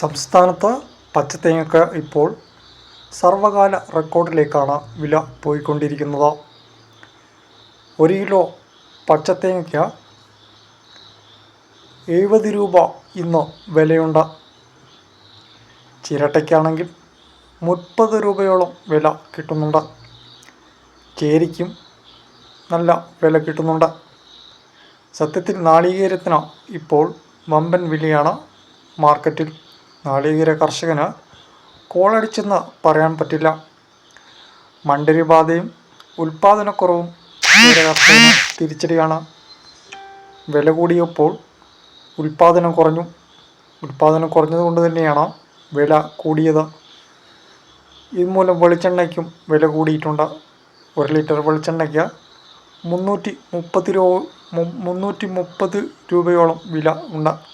സംസ്ഥാനത്ത് പച്ചത്തേങ്ങയ്ക്ക് ഇപ്പോൾ സർവകാല റെക്കോർഡിലേക്കാണ് വില പോയിക്കൊണ്ടിരിക്കുന്നത്. ഒരു കിലോ പച്ചത്തേങ്ങയ്ക്ക് എഴുപത് രൂപ ഇന്ന് വിലയുണ്ട്. ചിരട്ടയ്ക്കാണെങ്കിൽ മുപ്പത് രൂപയോളം വില കിട്ടുന്നുണ്ട്. ചേരിക്കും നല്ല വില കിട്ടുന്നുണ്ട്. സത്യത്തിൽ നാളികേരത്തിന് ഇപ്പോൾ വമ്പൻ വിലയാണ് മാർക്കറ്റിൽ. നാളികേര കർഷകന് കോളടിച്ചെന്ന് പറയാൻ പറ്റില്ല. മണ്ടരി ബാധയും ഉൽപ്പാദനക്കുറവും ക്ഷീര കർഷകന് തിരിച്ചടിയാണ്. വില കൂടിയപ്പോൾ ഉൽപാദനം കുറഞ്ഞു. ഉൽപ്പാദനം കുറഞ്ഞതുകൊണ്ട് തന്നെയാണ് വില കൂടിയത്. ഇതുമൂലം വെളിച്ചെണ്ണയ്ക്കും വില കൂടിയിട്ടുണ്ട്. ഒരു ലിറ്റർ വെളിച്ചെണ്ണയ്ക്ക് മുന്നൂറ്റി മുപ്പത് രൂപ മുന്നൂറ്റി മുപ്പത് രൂപയോളം വില ഉണ്ട്.